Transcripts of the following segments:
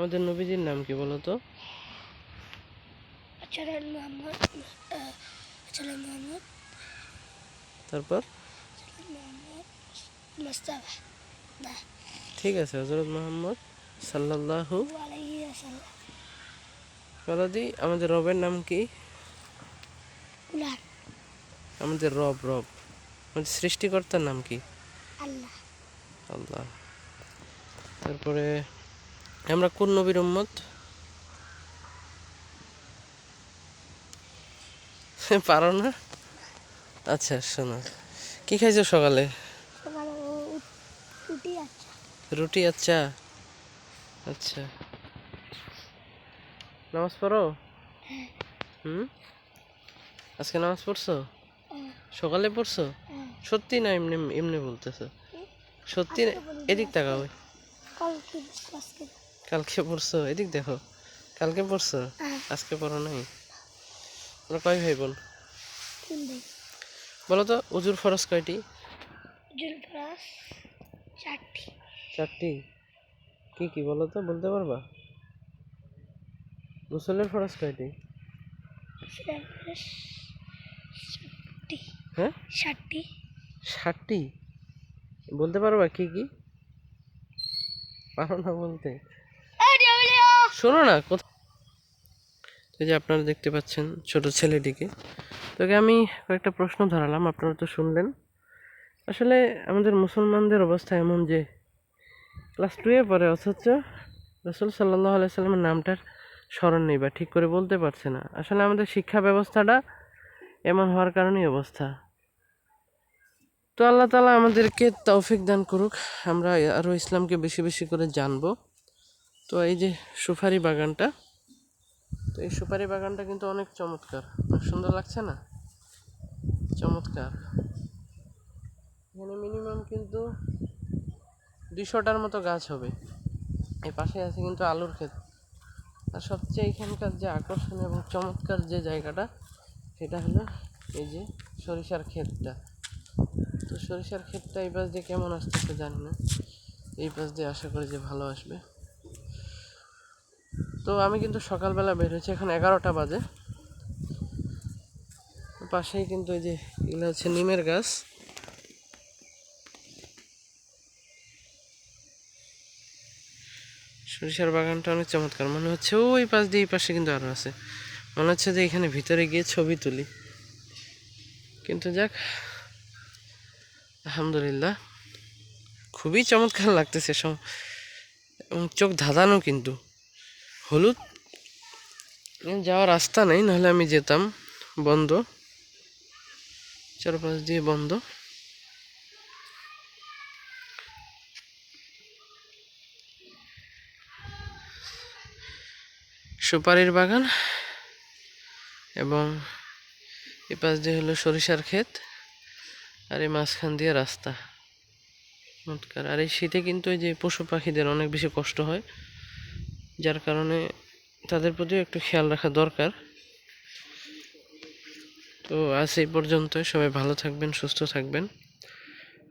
আমাদের নবীজির নাম কি বলো তো? তারপর? ঠিক আছে হজরত মোহাম্মদ সাল্লাল্লাহু আলাইহি ওয়াসাল্লাম। বলো দি আমাদের রবের নাম কি? আমাদের রব রব। আমাদের সৃষ্টিকর্তার নাম কি? আল্লাহ। আল্লাহ। তারপরে আমরা কোন নবীর উম্মত? পারো না? আচ্ছা শোনো। কি খাইছো সকালে? আচ্ছা। রুটি আচ্ছা? আচ্ছা। নামাজ পড়ো? হুম? আজকে নামাজ পড়ছো? হ্যাঁ, সকালে পড়ছো? হ্যাঁ। সত্যি না এমনি এমনি বলতেছো? সত্যি না? এদিক তাকাও। কালকে কালকে পড়ছো? এদিক দেখো। কালকে পড়ছো? হ্যাঁ, আজকে পড়ো নাই? তোমরা কয় ভাই। বোন বলো তো উজুর ফরজ কয়টি? চারটি। চারটি? কি কি বলো তো বলতে পারবা? গোসলের ফরজ কয়টি? হ্যাঁ? ষাটটি। ষাটটি? বলতে পারবা কি কি? পারো না বলতে। শোনো না, কোথা এই যে আপনারা দেখতে পাচ্ছেন ছোট ছেলেটিকে। তোকে আমি কয়েকটা প্রশ্ন ধরালাম, আপনারা তো শুনলেন। আসলে আমাদের মুসলমানদের অবস্থা এমন যে, ক্লাস টুয়ে পরে অথচ রসুল সাল্লাহ আলাইসাল্লামের নামটার স্মরণ নেই বা ঠিক করে বলতে পারছে না। আসলে আমাদের শিক্ষা ব্যবস্থাটা এমন হওয়ার কারণেই অবস্থা। তো আল্লাহ তালা আমাদেরকে তৌফিক দান করুক, আমরা আরও ইসলামকে বেশি বেশি করে জানব। তো এই যে সুপারি বাগানটা, তো এই সুপারি বাগানটা কিন্তু অনেক চমৎকার। অনেক সুন্দর লাগছে না? চমৎকার। এখানে মিনিমাম কিন্তু দুশোটার মতো গাছ হবে। এই পাশে আছে কিন্তু আলুর ক্ষেত। আর সবচেয়ে এখানকার যে আকর্ষণীয় এবং চমৎকার যে জায়গাটা, সেটা হলো এই যে সরিষার ক্ষেতটা। তো সরিষার ক্ষেতটা এই পাশ দিয়ে কেমন আসতেছে জানি না। এই পাশ দিয়ে আশা করি যে ভালো আসবে। তো আমি কিন্তু সকালবেলা বের হয়েছি, এখন এগারোটা বাজে। পাশেই কিন্তু এই যে এগুলো হচ্ছে নিমের গাছ। সরিষার বাগানটা অনেক চমৎকার, মনে হচ্ছে ওই পাশ দিয়ে এই পাশে কিন্তু আরও আছে। মনে হচ্ছে যে এখানে ভিতরে গিয়ে ছবি তুলি। কিন্তু যাক, আলহামদুলিল্লাহ। খুবই চমৎকার লাগতেছে সব এবং চোখ ধাঁধানো কিন্তু। হলুদ। যাওয়ার রাস্তা নেই, নাহলে আমি যেতাম বন্ধ। চারপাশ দিয়ে বন্ধ। সুপারির বাগান এবং এ পাশ দিয়ে হলো সরিষার ক্ষেত আর এই মাঝখান দিয়ে রাস্তা। আর এই শীতে কিন্তু এই যে পশু পাখিদের অনেক বেশি কষ্ট হয়। যার কারণে তাদের প্রতিও একটু খেয়াল রাখা দরকার। তো আজ এই পর্যন্ত সবাই ভালো থাকবেন, সুস্থ থাকবেন।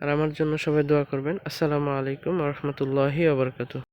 আর আমার জন্য সবাই দোয়া করবেন। আসসালামু আলাইকুম রহমতুল্লাহি আবরকাতু